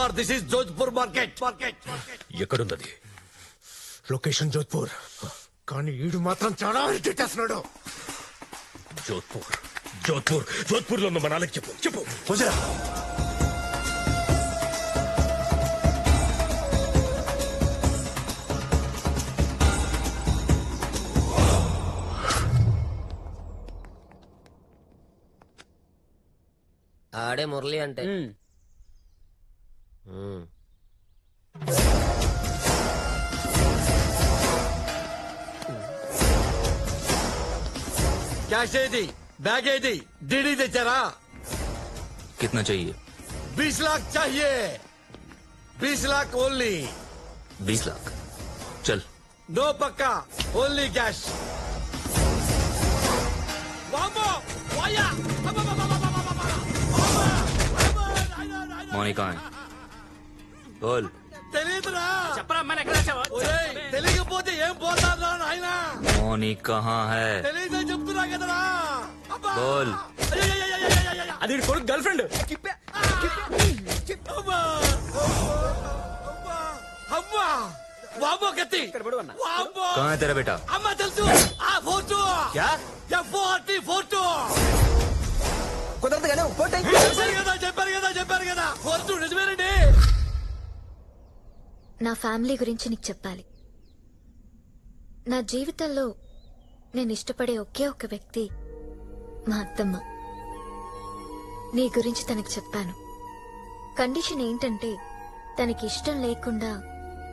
Kumar this is Jodhpur market market ఎక్కడున్నది location Jodhpur కానీ ఈడు మాత్రం చాలా తిట్టేస్తున్నాడు. జోధ్పూర్ జోధ్పూర్ జోధ్పూర్లో ఉన్న మనాలకి చెప్పు. చెప్పు. వదిరా ఆడే మురళి అంటే. कैश चाहिए थी बैग दे दी डीडी दे चरा कितना चाहिए बीस लाख चाहिए बीस लाख ओनली बीस लाख चल दो पक्का ओनली कैश मोनी है बोल తెలియదురా ఒరేయ్, తెలియకపోతే ఏం పోతారా నాయన मौनी कहाँ है తెలియదని చెప్తున్నా కదరా అబ్బా! बोल అయ్యయ్యయ్యయ్యయ్యయ్య! అది కొడుకు గర్ల్ ఫ్రెండ్ అమ్మా! అమ్మా! అమ్మా! వామ్మో కత్తి వామ్మో! कहाँ है तेरा बेटा అమ్మ తెలుసు ఆ ఫోటో क्या ఎఫ్ఓఆర్టీ ఫోటో కుదరదు కానీ ఒక ఫోటో చెప్పారు కదా చెప్పారు కదా చెప్పారు కదా ఫోటో నిజమేనండి నా ఫ్యామిలీ గురించి నీకు చెప్పాలి. నా జీవితంలో నేను ఇష్టపడే ఒకే ఒక వ్యక్తి మా అత్తమ్మ. నీ గురించి తనకి చెప్పాను. కండిషన్ ఏంటంటే తనకి ఇష్టం లేకుండా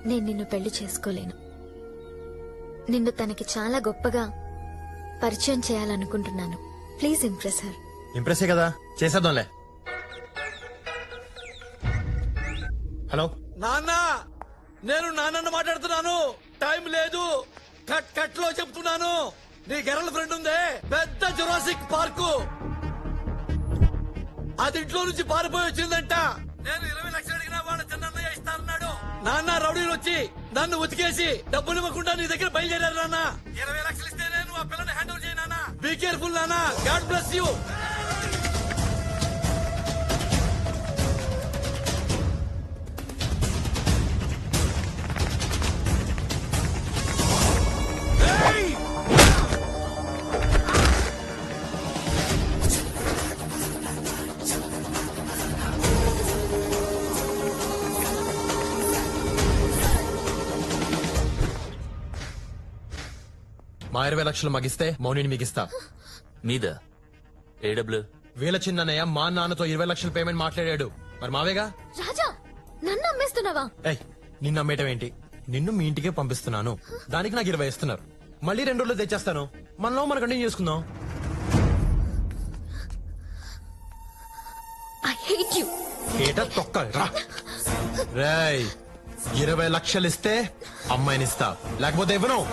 నేను నిన్ను పెళ్ళి చేసుకోలేను. నిన్ను తనకి చాలా గొప్పగా పరిచయం చేయాలనుకుంటున్నాను. Please impress her. ఇంప్రెసే కదా? చేసేద్దాంలే. హలో? నాన్న! నేను నాన్నను మాట్లాడుతున్నాను. టైం లేదు. కట్ కట్లో చెప్తున్నాను. నీ గెరల్ ఫ్రెండ్ ఉందే. పెద్ద జురాసిక్ పార్కు. అది ఇంట్లో నుంచి పారిపోయి వచ్చిందంట. నేను ఇరవై లక్షలు అడిగినా వాళ్ళ చిన్నయ్య ఇస్తానన్నాడు. నాన్న రౌడీలు వచ్చి నన్ను ఉతికేసి డబ్బులు ఇవ్వకుండా నీ దగ్గర బయలుదేరారు నాన్న. ఇరవై లక్షలు ఇస్తే నేను ఆ పిల్లని హ్యాండిల్ చేయనా బీ కేర్ఫుల్ నాన్న. గాడ్ బ్లెస్ యూ మా ఇరవై లక్షలు మగిస్తే మౌనిని మిగిస్తా మీద? ఏడబ్ల్యూ వీళ్ళ చిన్నయ్య మా నాన్నతో ఇరవై లక్షల పేమెంట్ మాట్లాడాడు. మరి మావేగా? రాజా నన్ను అమ్మేస్తున్నావా? ఏయ్ నిన్ను అమ్మేయటం ఏంటి? నిన్ను మీ ఇంటికే పంపిస్తున్నాను. దానికి నాకు ఇరవై ఇస్తున్నారు మళ్ళీ రెండు రోజులు తెచ్చేస్తాను. మనలో మన కంటిన్యూ చేసుకుందాం. ఐ హేట్ యు ఏటా తొక్క రా. రేయ్ ఇరవై లక్షలు ఇస్తే అమ్మాయినిస్తా. లేకపోతే ఇవ్వను.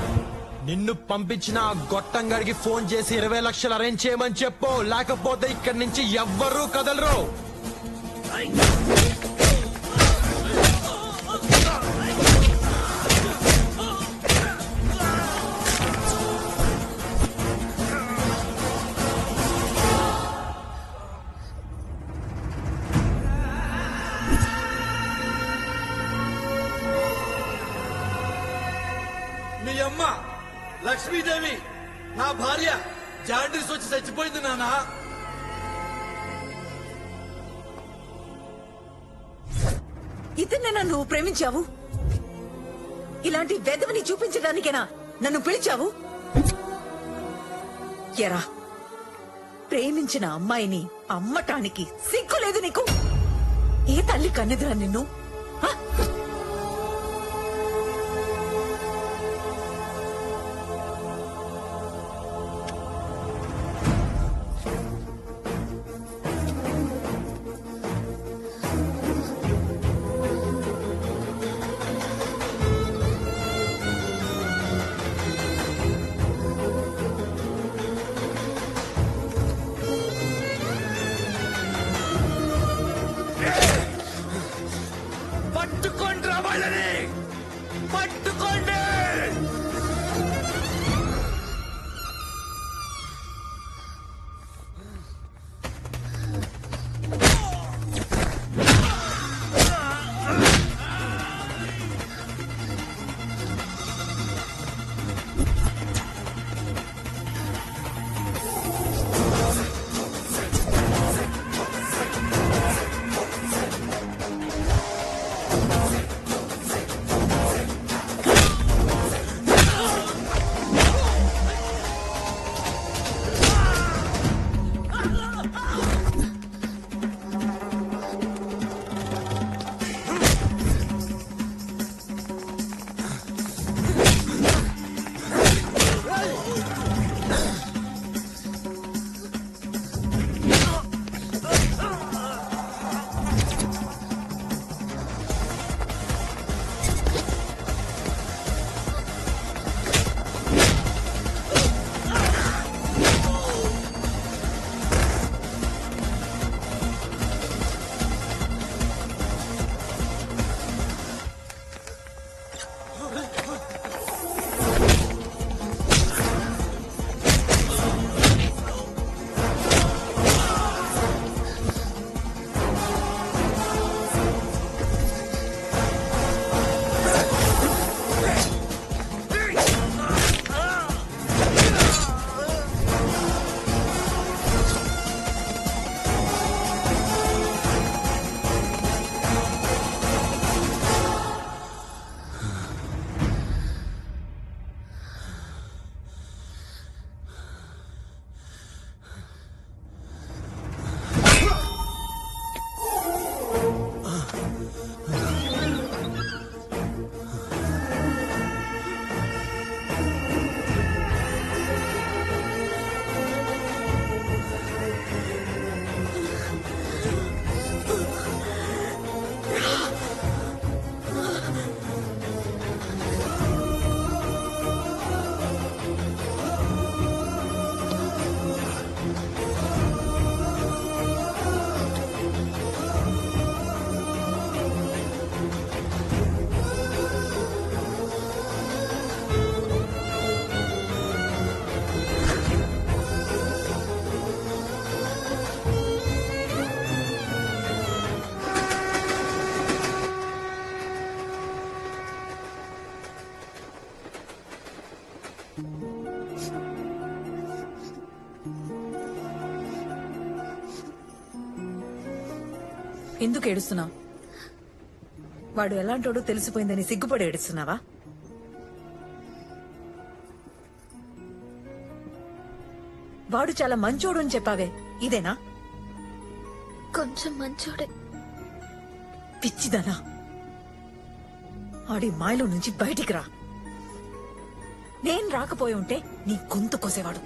నిన్ను పంపించిన ఆ గొట్టంగాడికి ఫోన్ చేసి ఇరవై లక్షలు అరేంజ్ చేయమని చెప్పు. లేకపోతే ఇక్కడి నుంచి ఎవ్వరూ కదలరు. మీ అమ్మ లక్ష్మీదేవి నా భార్య జాండీస్ వచ్చి చచ్చిపోయింది నాన్న ఇతన్నేనా నన్ను ప్రేమించావు? ఇలాంటి వెధవని చూపించడానికేనా నన్ను పిలిచావు? ఎరా ప్రేమించిన అమ్మాయిని అమ్మటానికి సిగ్గు లేదు నీకు? ఏ తల్లి కన్నెదురా నిన్ను? ఎందుకు ఏడుస్తున్నావు? వాడు ఎలాంటోడో తెలిసిపోయిందని సిగ్గుపడి ఏడుస్తున్నావా? వాడు చాలా మంచోడు అని చెప్పావే. ఇదేనా? కొంచెం మంచోడే. పిచ్చిదనా. ఆడి మాయలో నుంచి బయటికి రా. నేను రాకపోయి ఉంటే నీ గొంతు కోసేవాడు.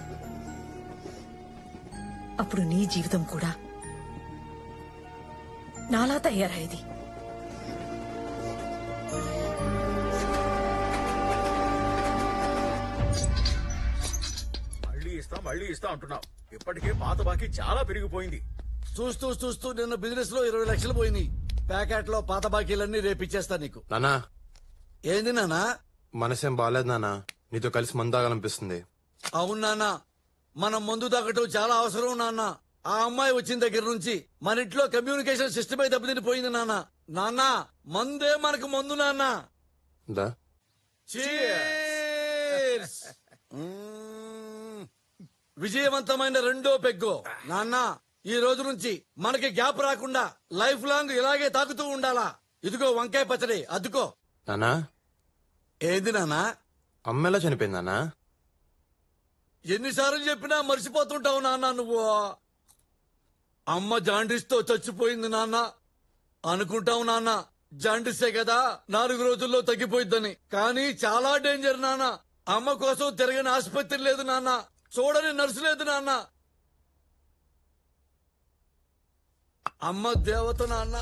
అప్పుడు నీ జీవితం కూడా నాలా తయారయ్యేది మళ్ళీ ఇస్తా మళ్ళీ ఇస్తా అంటున్నావు. ఇప్పటికే పాత బాకీ చాలా పెరిగిపోయింది. చూస్తూ చూస్తూ నిన్న బిజినెస్లో ఇరవై లక్షలు పోయినాయి. ప్యాకెట్లో పాత బాకీలన్నీ రేపిచ్చేస్తా నీకు. నానా. ఏంది నానా? మనసేం బాగాలేదు నానా. నీతో కలిసి మందాగాలనిపిస్తుంది. అవును నాన్న మనం మందు తాగటం చాలా అవసరం నాన్న. ఆ అమ్మాయి వచ్చిన దగ్గర నుంచి మన ఇంట్లో కమ్యూనికేషన్ సిస్టమే దెబ్బతిని నాన్న. నాన్న మందే మనకు మందు నాన్న. దా. Cheers! మ్మ్. విజయవంతమైన రెండో పెగ్గు. నాన్న ఈ రోజు నుంచి మనకి గ్యాప్ రాకుండా లైఫ్ లాంగ్ ఇలాగే తాగుతూ ఉండాలా? ఇదిగో వంకాయ పచ్చడి అద్దుకో. నానా ఏంది నాన్నా? అమ్మ ఎలా చనిపోయింది నానా ఎన్నిసార్లు చెప్పినా మర్చిపోతుంటావు నాన్న నువ్వు. అమ్మ జాండీస్తో చచ్చిపోయింది నాన్న. అనుకుంటావు నాన్న జాండీసే కదా నాలుగు రోజుల్లో తగ్గిపోయిద్దని. కానీ చాలా డేంజర్ నాన్న. అమ్మ కోసం తిరగని ఆసుపత్రి లేదు నాన్న. చూడని నర్సు లేదు నాన్న. అమ్మ దేవత నాన్న.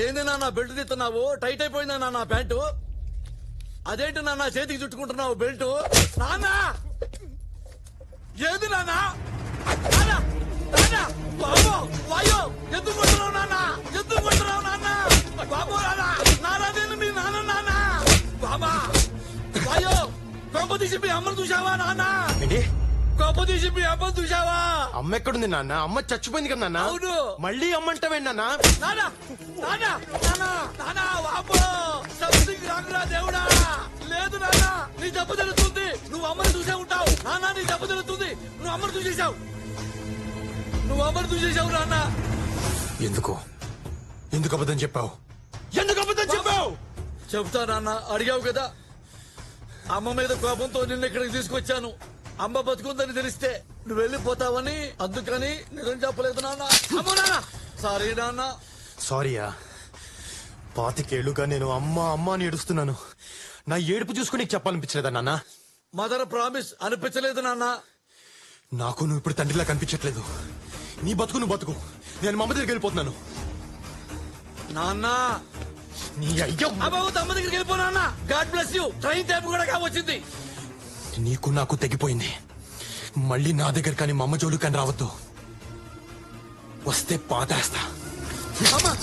ఏంది నాన్న బెల్ట్ తీస్తున్నావు? టైట్ అయిపోయిందా నాన్న ప్యాంటు? అదేంటి నాన్న చేతికి చుట్టుకుంటున్నావు బెల్ట్? నాన్న! ఏది నాన్న! బాబు! వాయో! ఎందుకు కొడుతున్నావు నాన్న? ఎందుకు కొడుతున్నావు నాన్న? బాబు నాన్న! నేను మీ నాన్న నాన్న! బాబా! వాయో! కొంప తీసి మీ అమ్మను చూసావా నాన్న ఏంటి కొంప తీసి మీ అమ్మను చూసావా అమ్మ ఎక్కడుంది నాన్న అమ్మ చచ్చిపోయింది కదా నాన్న అవును. మళ్ళీ అమ్మంటావేంటి నాన్న నాన్న నాన్న నాన్న నాన్న వాపో సంథింగ్ రాకురా దేవుడా నీ దెబ్బ తెలుస్తుంది. నువ్వు అమ్మని చూసే ఉంటావు. నాన్న నీ దెబ్బ తెలుస్తుంది. నువ్వు అమ్మని చూసేశావు. నువ్వు అమ్మని చూసేశావు నాన్న. ఎందుకు? ఎందుకు అబద్ధం చెప్పావు? ఎందుకు అబద్ధం చెప్పావు? చెప్తా నాన్న. అడిగావు కదా. అమ్మ మీద కోపంతో నిన్న ఇక్కడికి తీసుకొచ్చాను. అమ్మ బతుకుందని తెలిస్తే నువ్వు వెళ్ళిపోతావని అందుకని నిజం చెప్పలేదు నాన్న. అమ్మో నాన్న! సారీ నాన్న. సారీయా పాతికేళ్ళుగా నేను అమ్మ అమ్మ అని ఏడుస్తున్నాను. నా ఏడుపు చూసుకుని నీకు చెప్పాలనిపించలేదా నాన్న? మదర్ ప్రామిస్ అనిపించలేదు నాన్న. నాకు నువ్వు ఇప్పుడు తండ్రిలా కనిపించట్లేదు. నీ బతుకు నువ్వు బతుకు. నేను మా అమ్మ దగ్గరికి వెళ్ళిపోతున్నాను. నాన్న. నీ అయ్యో. అబ్బాబు తమ్మ దగ్గరికి వెళ్ళిపో నాన్న. God bless you. Train time కూడా కావచ్చింది నీకు నాకు తెగిపోయింది. మళ్ళీ నా దగ్గర కానీ మా అమ్మ జోలు కానీ రావద్దు. వస్తే పాతేస్తా. అమ్మా.